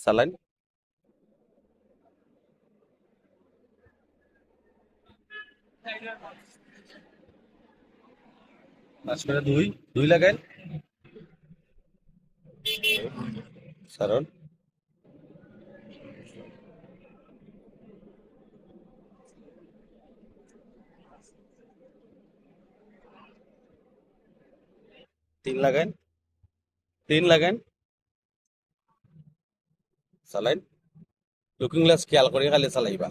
Saline পাঁচ দুই দুই তিন লাগাইন তিন লাগাইন চালাইন লুকিং গ্লাস খেয়াল করে খালি চালাইবা।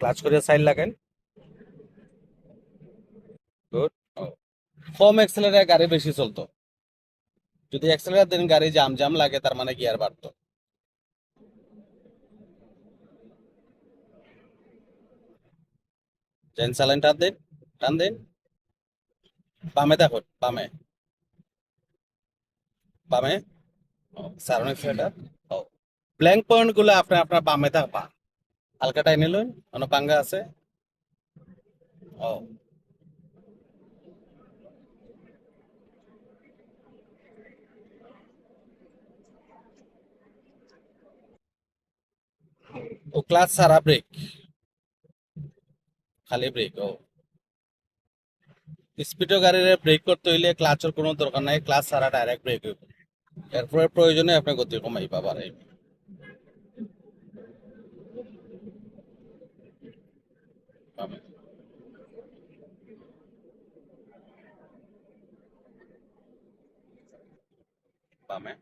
ক্লাচ করে সাইড লাগাইন গুড কম এক্সেলারে গাড়ি বেশি চলতো। যদি এক্সেলার দেন গাড়ি জাম জাম লাগে তার মানে গিয়ার বাড়তো চালাইন টান দিন টান দিন। বামে দেখুন বামে। বামে? এক্সেলার ও ব্ল্যাঙ্ক পয়েন্টগুলো আপনি আপনার বামে থাকবা হালকা টাইনে লইন কোনো পাঙ্গা আছে? ও। ক্লাস সারা ব্রেক খালি ব্রেক oh। ও স্পিডো গাড়ির ব্রেক করতে হইলে ক্লাচের কোনো দরকার নাই ক্লাচ ছাড়া ডাইরেক্ট ব্রেক হইব। এরপরে প্রয়োজনে আপনি গতি কমাইবা বাড়াইবা বামে